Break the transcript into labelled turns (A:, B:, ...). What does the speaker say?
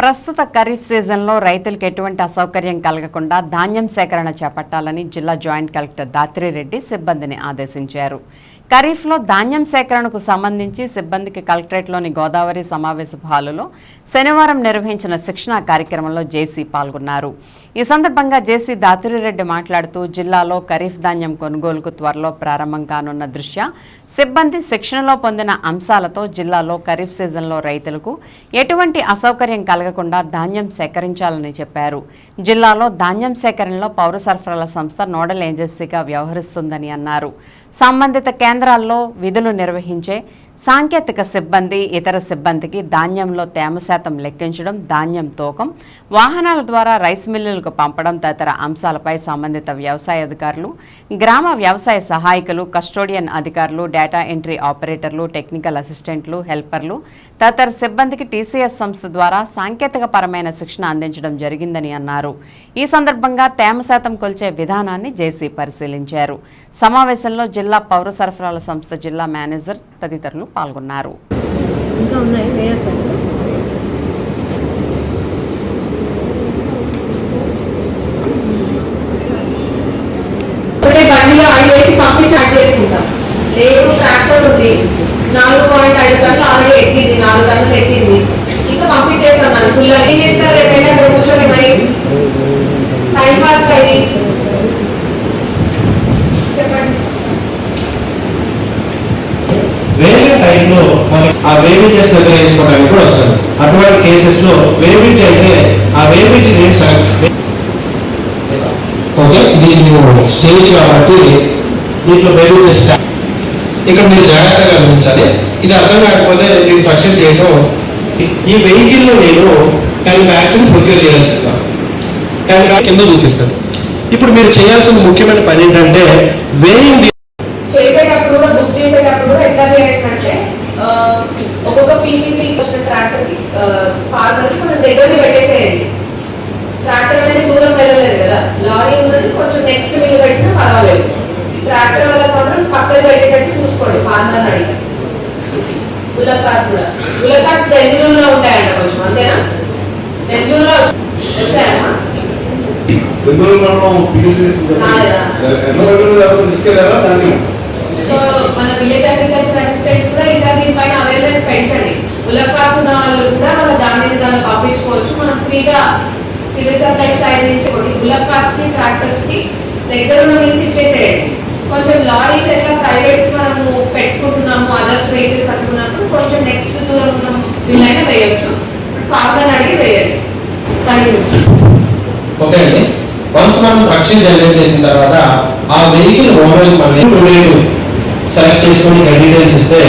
A: ప్రస్తుత ఖరీఫ్ సీజన్లో రైతులకు ఎటువంటి అసౌకర్యం కలగకుండా ధాన్యం సేకరణ చేపట్టాలని జిల్లా జాయింట్ కలెక్టర్ దాత్రిరెడ్డి సిబ్బందిని ఆదేశించారు. ఖరీఫ్లో ధాన్యం సేకరణకు సంబంధించి సిబ్బందికి కలెక్టరేట్లోని గోదావరి సమావేశ హాలులో శనివారం నిర్వహించిన శిక్షణా కార్యక్రమంలో జేసీ పాల్గొన్నారు. ఈ సందర్భంగా జేసీ దాతిరిరెడ్డి మాట్లాడుతూ జిల్లాలో ఖరీఫ్ ధాన్యం కొనుగోలుకు త్వరలో ప్రారంభం కానున్న దృష్ట్యా సిబ్బంది శిక్షణలో పొందిన అంశాలతో జిల్లాలో ఖరీఫ్ సీజన్లో రైతులకు ఎటువంటి అసౌకర్యం కలగకుండా ధాన్యం సేకరించాలని చెప్పారు. జిల్లాలో ధాన్యం సేకరణలో పౌర సరఫరాల సంస్థ నోడల్ ఏజెన్సీగా వ్యవహరిస్తుందని అన్నారు. సంబంధిత కేంద్ర కేంద్రాల్లో విధులు నిర్వహించే సాంకేతిక సిబ్బంది ఇతర సిబ్బందికి ధాన్యంలో తేమ శాతం లెక్కించడం ధాన్యం తూకం వాహనాల ద్వారా రైస్ మిల్లులకు పంపడం తదితర అంశాలపై సంబంధిత వ్యవసాయ అధికారులు గ్రామ వ్యవసాయ సహాయకులు కస్టోడియన్ అధికారులు డేటా ఎంట్రీ ఆపరేటర్లు టెక్నికల్ అసిస్టెంట్లు హెల్పర్లు తదితర సిబ్బందికి టీసీఎస్ సంస్థ ద్వారా సాంకేతిక పరమైన శిక్షణ అందించడం జరిగిందని అన్నారు. ఈ సందర్భంగా తేమ శాతం కొలిచే విధానాన్ని జేసీ పరిశీలించారు. సమావేశంలో జిల్లా పౌర సరఫరాల సంస్థ జిల్లా మేనేజర్ తదితరులు పాల్గొన్నారు.
B: లేదు ట్రాక్టర్ ఉంది. నాలుగు పాయింట్ ఐదు గంటలు ఆల్రెడీ ఎక్కింది నాలుగు గంటలు ఎక్కింది. ఇంకా పంపించేస్తాం నన్ను ఫుల్ ఏం
C: ఆ వేవించెస్ దగ్గర వేసుకోవడానికి కూడా వస్తుంది అటువంటి కేసెస్లో వేవించ్ అయితే ఆ వేవించ్ ఏంటి ఓకే దీన్ని స్టేజ్ కాబట్టి దీంట్లో వేవించెస్ ఇక్కడ మీరు జాగ్రత్తగా గమనించాలి. ఇది అర్థం కాకపోతే మీరు పరీక్ష చేయడం ఈ వెహికల్లో నేను టెన్ వ్యాక్సిన్ ప్రొక్యూర్ చేయాల్సిందా టెన్ కింద చూపిస్తాను. ఇప్పుడు మీరు చేయాల్సిన ముఖ్యమైన పని ఏంటంటే వేయింగ్
B: చేసేటప్పుడు కూడా బుక్ చేసేటప్పుడు కూడా ఎట్లా చేయండి అంటే ఆ, ఒక్కొక్క పీవీసీ వచ్చిన ట్రాక్టర్కి ఫార్మర్కి మనం దగ్గరికి పెట్టేసేయండి. ట్రాక్టర్ అనేది దూరం వెళ్ళలేదు కదా. లారీ ఉన్నది కొంచెం నెక్స్ట్ మిల్లు పెట్టినా పర్వాలేదు. ట్రాక్టర్ వాళ్ళకి మాత్రం పక్కన పెట్టేటట్టు చూసుకోండి ఫార్మర్ అడిగి. బుల్లక్ కార్స్ కూడా. బుల్లక్ కార్స్ బెంగళూరులో ఉంటాయంట కొంచెం అంతేనా? బెంగళూరులో వచ్చాయమ్మా?
D: బెంగళూరు మనం తీసుకెళ్ళారా దాన్ని?
B: సో మన విలేజ్ అగ్రికల్చర్ అసిస్టెంట్స్ పెంచండి బుల్లక్ ఉన్న వాళ్ళు కూడా వాళ్ళ దానిని దాన్ని పంపించుకోవచ్చు. మనం ఫ్రీగా సివిల్ సప్లై సైడ్ నుంచి ఒకటి బుల్లక్ కార్స్కి ట్రాక్టర్స్కి దగ్గర ఉన్న మిల్స్ ఇచ్చేసేయండి. కొంచెం లారీస్ ఎట్లా ప్రైవేట్ మనము పెట్టుకుంటున్నాము అదర్స్ వెహికల్స్ అనుకున్నప్పుడు కొంచెం నెక్స్ట్ దూరం మనం బిల్ అయినా వేయొచ్చు. ఫార్మర్ అడిగి వేయండి.
C: ఓకే అండి. వన్స్ మనం రక్షణ జనరేట్ చేసిన తర్వాత ఆ వెహికల్ ఓనర్ మనం సెలెక్ట్ చేసుకొని డీటెయిల్స్ ఇస్తే